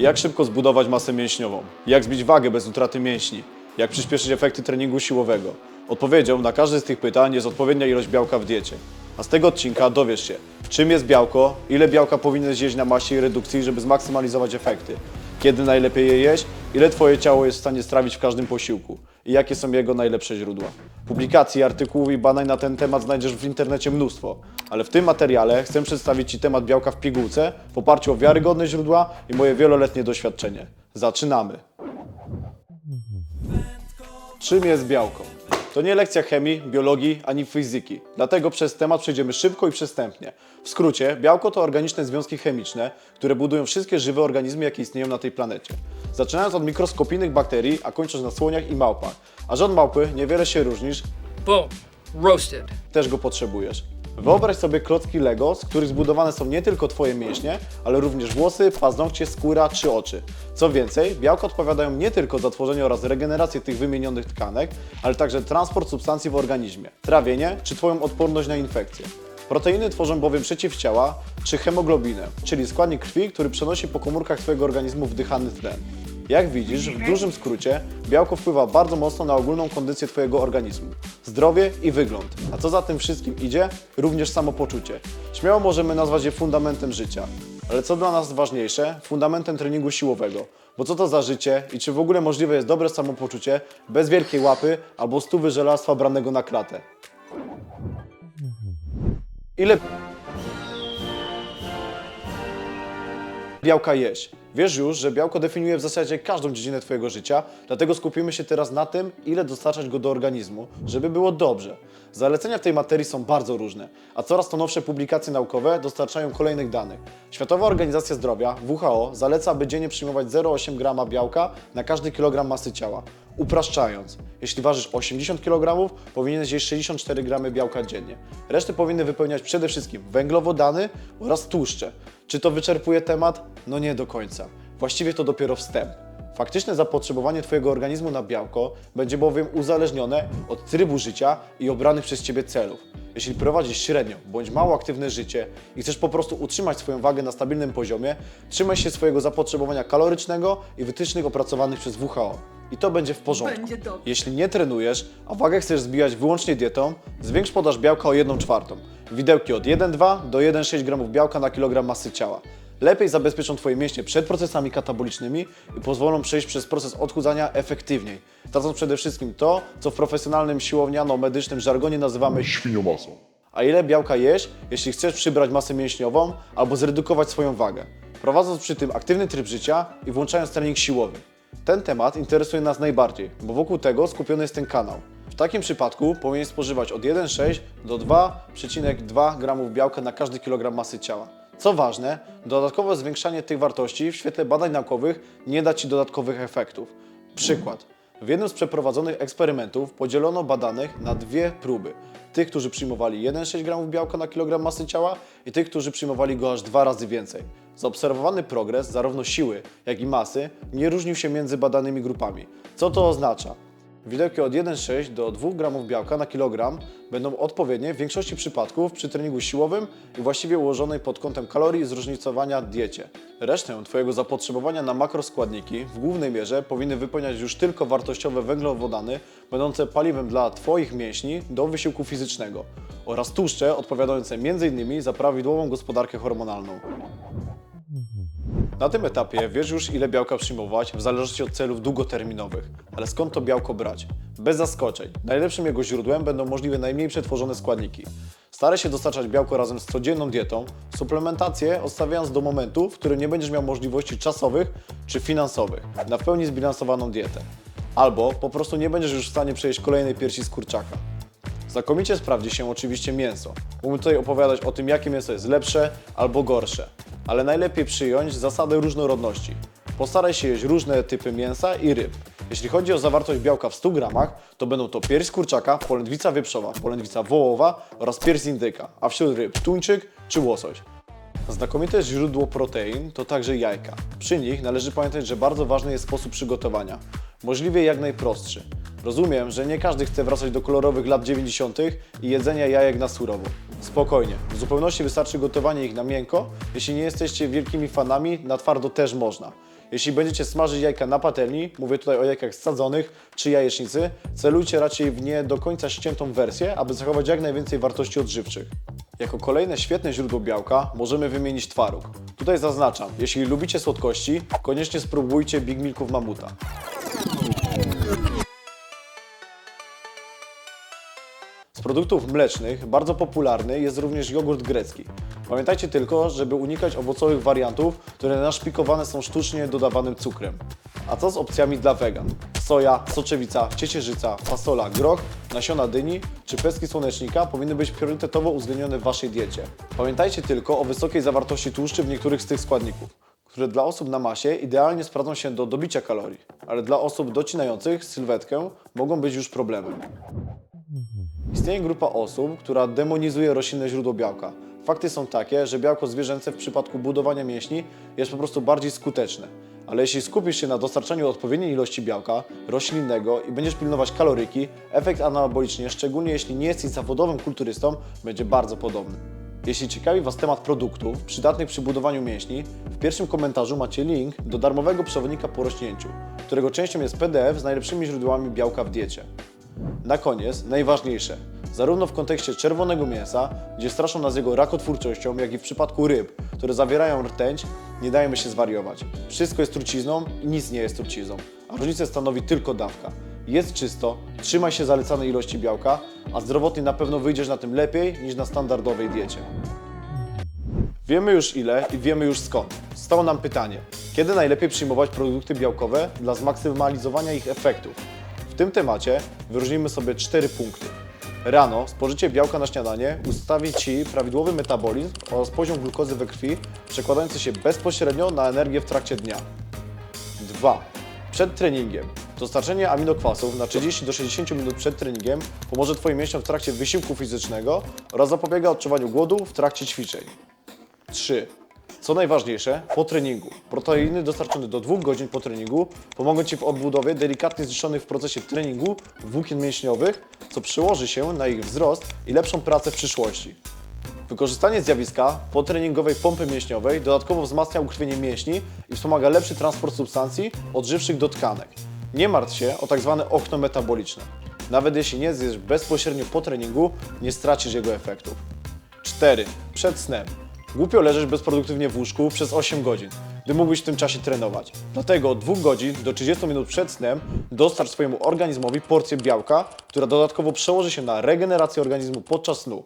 Jak szybko zbudować masę mięśniową? Jak zbić wagę bez utraty mięśni? Jak przyspieszyć efekty treningu siłowego? Odpowiedzią na każde z tych pytań jest odpowiednia ilość białka w diecie. A z tego odcinka dowiesz się, czym jest białko, ile białka powinien zjeść na masie i redukcji, żeby zmaksymalizować efekty, kiedy najlepiej je jeść, ile Twoje ciało jest w stanie strawić w każdym posiłku i jakie są jego najlepsze źródła. Publikacji, artykułów i badań na ten temat znajdziesz w internecie mnóstwo, ale w tym materiale chcę przedstawić Ci temat białka w pigułce w oparciu o wiarygodne źródła i moje wieloletnie doświadczenie. Zaczynamy! Czym jest białko? To nie lekcja chemii, biologii ani fizyki, dlatego przez temat przejdziemy szybko i przystępnie. W skrócie, białko to organiczne związki chemiczne, które budują wszystkie żywe organizmy, jakie istnieją na tej planecie. Zaczynając od mikroskopijnych bakterii, a kończąc na słoniach i małpach. A od małpy niewiele się różnisz, Boom. Roasted. też go potrzebujesz. Wyobraź sobie klocki Lego, z których zbudowane są nie tylko Twoje mięśnie, ale również włosy, paznokcie, skóra czy oczy. Co więcej, białka odpowiadają nie tylko za tworzenie oraz regenerację tych wymienionych tkanek, ale także transport substancji w organizmie, trawienie czy Twoją odporność na infekcje. Proteiny tworzą bowiem przeciwciała czy hemoglobinę, czyli składnik krwi, który przenosi po komórkach Twojego organizmu wdychany tlen. Jak widzisz, w dużym skrócie, białko wpływa bardzo mocno na ogólną kondycję Twojego organizmu, zdrowie i wygląd. A co za tym wszystkim idzie? Również samopoczucie. Śmiało możemy nazwać je fundamentem życia. Ale co dla nas ważniejsze, fundamentem treningu siłowego. Bo co to za życie i czy w ogóle możliwe jest dobre samopoczucie bez wielkiej łapy albo stówy żelastwa branego na klatę? Ile białka jeść. Wiesz już, że białko definiuje w zasadzie każdą dziedzinę Twojego życia, dlatego skupimy się teraz na tym, ile dostarczać go do organizmu, żeby było dobrze. Zalecenia w tej materii są bardzo różne, a coraz to nowsze publikacje naukowe dostarczają kolejnych danych. Światowa Organizacja Zdrowia, WHO, zaleca, aby dziennie przyjmować 0,8 g białka na każdy kilogram masy ciała. Upraszczając, jeśli ważysz 80 kg, powinieneś jeść 64 g białka dziennie. Resztę powinny wypełniać przede wszystkim węglowodany oraz tłuszcze. Czy to wyczerpuje temat? No nie do końca. Właściwie to dopiero wstęp. Faktyczne zapotrzebowanie Twojego organizmu na białko będzie bowiem uzależnione od trybu życia i obranych przez Ciebie celów. Jeśli prowadzisz średnio bądź mało aktywne życie i chcesz po prostu utrzymać swoją wagę na stabilnym poziomie, trzymaj się swojego zapotrzebowania kalorycznego i wytycznych opracowanych przez WHO. I to będzie w porządku. Będzie dobrze. Jeśli nie trenujesz, a wagę chcesz zbijać wyłącznie dietą, zwiększ podaż białka o 1 czwartą. Widełki od 1,2 do 1,6 g białka na kilogram masy ciała. Lepiej zabezpieczą Twoje mięśnie przed procesami katabolicznymi i pozwolą przejść przez proces odchudzania efektywniej. Tracąc przede wszystkim to, co w profesjonalnym siłowniano-medycznym żargonie nazywamy świniomasą. a ile białka jeść, jeśli chcesz przybrać masę mięśniową albo zredukować swoją wagę, prowadząc przy tym aktywny tryb życia i włączając trening siłowy. Ten temat interesuje nas najbardziej, bo wokół tego skupiony jest ten kanał. W takim przypadku powinien spożywać od 1,6 do 2,2 g białka na każdy kilogram masy ciała. Co ważne, dodatkowe zwiększanie tych wartości w świetle badań naukowych nie da Ci dodatkowych efektów. Przykład. W jednym z przeprowadzonych eksperymentów podzielono badanych na dwie próby. Tych, którzy przyjmowali 1,6 g białka na kilogram masy ciała i tych, którzy przyjmowali go aż dwa razy więcej. Zaobserwowany progres zarówno siły, jak i masy nie różnił się między badanymi grupami. Co to oznacza? Widełki od 1,6 do 2 g białka na kilogram będą odpowiednie w większości przypadków przy treningu siłowym i właściwie ułożonej pod kątem kalorii i zróżnicowania diecie. Resztę Twojego zapotrzebowania na makroskładniki w głównej mierze powinny wypełniać już tylko wartościowe węglowodany, będące paliwem dla Twoich mięśni do wysiłku fizycznego oraz tłuszcze odpowiadające m.in. za prawidłową gospodarkę hormonalną. Na tym etapie wiesz już, ile białka przyjmować w zależności od celów długoterminowych. Ale skąd to białko brać? Bez zaskoczeń. Najlepszym jego źródłem będą możliwie najmniej przetworzone składniki. Staraj się dostarczać białko razem z codzienną dietą, suplementację odstawiając do momentu, w którym nie będziesz miał możliwości czasowych czy finansowych na w pełni zbilansowaną dietę. Albo po prostu nie będziesz już w stanie przejść kolejnej piersi z kurczaka. Znakomicie sprawdzi się oczywiście mięso. Mógłbym tutaj opowiadać o tym, jakie mięso jest lepsze albo gorsze, ale najlepiej przyjąć zasadę różnorodności. Postaraj się jeść różne typy mięsa i ryb. Jeśli chodzi o zawartość białka w 100 gramach, to będą to pierś kurczaka, polędwica wieprzowa, polędwica wołowa oraz pierś indyka, a wśród ryb tuńczyk czy łosoś. Znakomite źródło protein to także jajka. Przy nich należy pamiętać, że bardzo ważny jest sposób przygotowania. Możliwie jak najprostszy. Rozumiem, że nie każdy chce wracać do kolorowych lat 90. i jedzenia jajek na surowo. Spokojnie, w zupełności wystarczy gotowanie ich na miękko. Jeśli nie jesteście wielkimi fanami, na twardo też można. Jeśli będziecie smażyć jajka na patelni, mówię tutaj o jajkach sadzonych czy jajecznicy, celujcie raczej w nie do końca ściętą wersję, aby zachować jak najwięcej wartości odżywczych. Jako kolejne świetne źródło białka możemy wymienić twaróg. Tutaj zaznaczam, jeśli lubicie słodkości, koniecznie spróbujcie Big Milków Mamuta. Z produktów mlecznych bardzo popularny jest również jogurt grecki. Pamiętajcie tylko, żeby unikać owocowych wariantów, które naszpikowane są sztucznie dodawanym cukrem. A co z opcjami dla wegan? Soja, soczewica, ciecierzyca, fasola, groch, nasiona dyni czy pestki słonecznika powinny być priorytetowo uwzględnione w Waszej diecie. Pamiętajcie tylko o wysokiej zawartości tłuszczy w niektórych z tych składników, które dla osób na masie idealnie sprawdzą się do dobicia kalorii, ale dla osób docinających sylwetkę mogą być już problemem. Istnieje grupa osób, która demonizuje roślinne źródło białka. Fakty są takie, że białko zwierzęce w przypadku budowania mięśni jest po prostu bardziej skuteczne. Ale jeśli skupisz się na dostarczaniu odpowiedniej ilości białka roślinnego i będziesz pilnować kaloryki, efekt anabolicznie, szczególnie jeśli nie jesteś zawodowym kulturystą, będzie bardzo podobny. Jeśli ciekawi Was temat produktów przydatnych przy budowaniu mięśni, w pierwszym komentarzu macie link do darmowego przewodnika po rośnięciu, którego częścią jest PDF z najlepszymi źródłami białka w diecie. Na koniec, najważniejsze, zarówno w kontekście czerwonego mięsa, gdzie straszą nas jego rakotwórczością, jak i w przypadku ryb, które zawierają rtęć, nie dajemy się zwariować. Wszystko jest trucizną i nic nie jest trucizną, a różnicę stanowi tylko dawka. Jest czysto, trzymaj się zalecanej ilości białka, a zdrowotnie na pewno wyjdziesz na tym lepiej niż na standardowej diecie. Wiemy już ile i wiemy już skąd. Stało nam pytanie, kiedy najlepiej przyjmować produkty białkowe dla zmaksymalizowania ich efektów? Tym temacie wyróżnimy sobie cztery punkty. Rano spożycie białka na śniadanie ustawi Ci prawidłowy metabolizm oraz poziom glukozy we krwi, przekładający się bezpośrednio na energię w trakcie dnia. 2. Przed treningiem. Dostarczenie aminokwasów na 30 do 60 minut przed treningiem pomoże Twoim mięśniom w trakcie wysiłku fizycznego oraz zapobiega odczuwaniu głodu w trakcie ćwiczeń. 3. Co najważniejsze, po treningu. Proteiny dostarczone do 2 godzin po treningu pomogą Ci w odbudowie delikatnie zniszczonych w procesie treningu włókien mięśniowych, co przełoży się na ich wzrost i lepszą pracę w przyszłości. Wykorzystanie zjawiska potreningowej pompy mięśniowej dodatkowo wzmacnia ukrwienie mięśni i wspomaga lepszy transport substancji odżywczych do tkanek. Nie martw się o tak zwane okno metaboliczne. Nawet jeśli nie zjesz bezpośrednio po treningu, nie stracisz jego efektów. 4. Przed snem. Głupio leżeć bezproduktywnie w łóżku przez 8 godzin, gdy mógłbyś w tym czasie trenować. Dlatego od 2 godzin do 30 minut przed snem dostarcz swojemu organizmowi porcję białka, która dodatkowo przełoży się na regenerację organizmu podczas snu.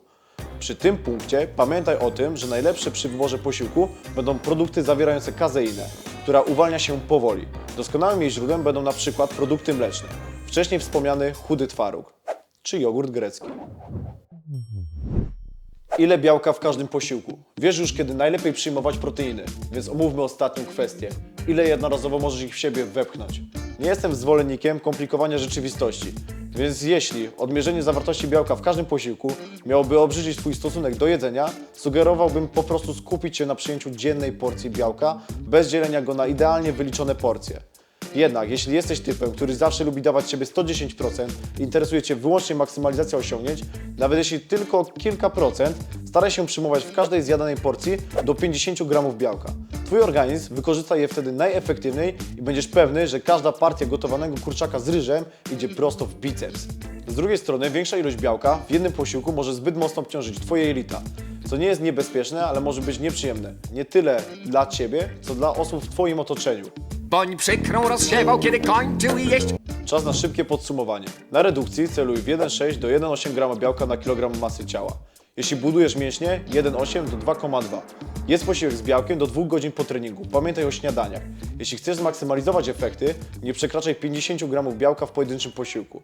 Przy tym punkcie pamiętaj o tym, że najlepsze przy wyborze posiłku będą produkty zawierające kazeinę, która uwalnia się powoli. Doskonałym jej źródłem będą na przykład produkty mleczne. Wcześniej wspomniany chudy twaróg, czy jogurt grecki. Ile białka w każdym posiłku? Wiesz już, kiedy najlepiej przyjmować proteiny, więc omówmy ostatnią kwestię. Ile jednorazowo możesz ich w siebie wepchnąć? Nie jestem zwolennikiem komplikowania rzeczywistości, więc jeśli odmierzenie zawartości białka w każdym posiłku miałoby obrzydzić Twój stosunek do jedzenia, sugerowałbym po prostu skupić się na przyjęciu dziennej porcji białka, bez dzielenia go na idealnie wyliczone porcje. Jednak, jeśli jesteś typem, który zawsze lubi dawać siebie 110%, interesuje Cię wyłącznie maksymalizacja osiągnięć, nawet jeśli tylko kilka procent, staraj się przyjmować w każdej zjadanej porcji do 50 gramów białka. Twój organizm wykorzysta je wtedy najefektywniej i będziesz pewny, że każda partia gotowanego kurczaka z ryżem idzie prosto w biceps. Z drugiej strony, większa ilość białka w jednym posiłku może zbyt mocno obciążyć Twoje jelita, co nie jest niebezpieczne, ale może być nieprzyjemne. Nie tyle dla Ciebie, co dla osób w Twoim otoczeniu. Boń przykrą rozsiewał, kiedy kończył jeść. Czas na szybkie podsumowanie. Na redukcji celuj w 1,6 do 1,8 g białka na kilogram masy ciała. Jeśli budujesz mięśnie, 1,8 do 2,2. Jest posiłek z białkiem do 2 godzin po treningu. Pamiętaj o śniadaniach. Jeśli chcesz zmaksymalizować efekty, nie przekraczaj 50 g białka w pojedynczym posiłku.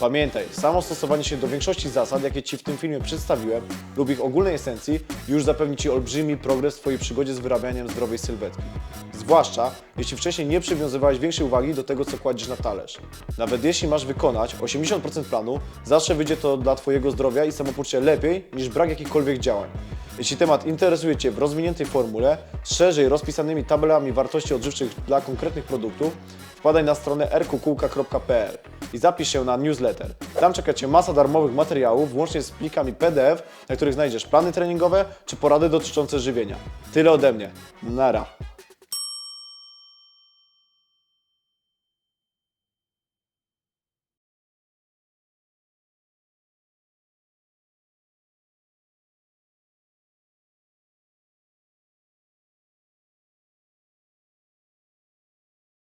Pamiętaj, samo stosowanie się do większości zasad, jakie Ci w tym filmie przedstawiłem, lub ich ogólnej esencji, już zapewni Ci olbrzymi progres w Twojej przygodzie z wyrabianiem zdrowej sylwetki. Zwłaszcza, jeśli wcześniej nie przywiązywałeś większej uwagi do tego, co kładziesz na talerz. Nawet jeśli masz wykonać 80% planu, zawsze wyjdzie to dla Twojego zdrowia i samopoczucia lepiej niż brak jakichkolwiek działań. Jeśli temat interesuje Cię w rozwiniętej formule, z szerzej rozpisanymi tabelami wartości odżywczych dla konkretnych produktów, wpadaj na stronę rkukułka.pl i zapisz się na newsletter. Tam czeka Cię masa darmowych materiałów, włącznie z plikami PDF, na których znajdziesz plany treningowe czy porady dotyczące żywienia. Tyle ode mnie. Nara.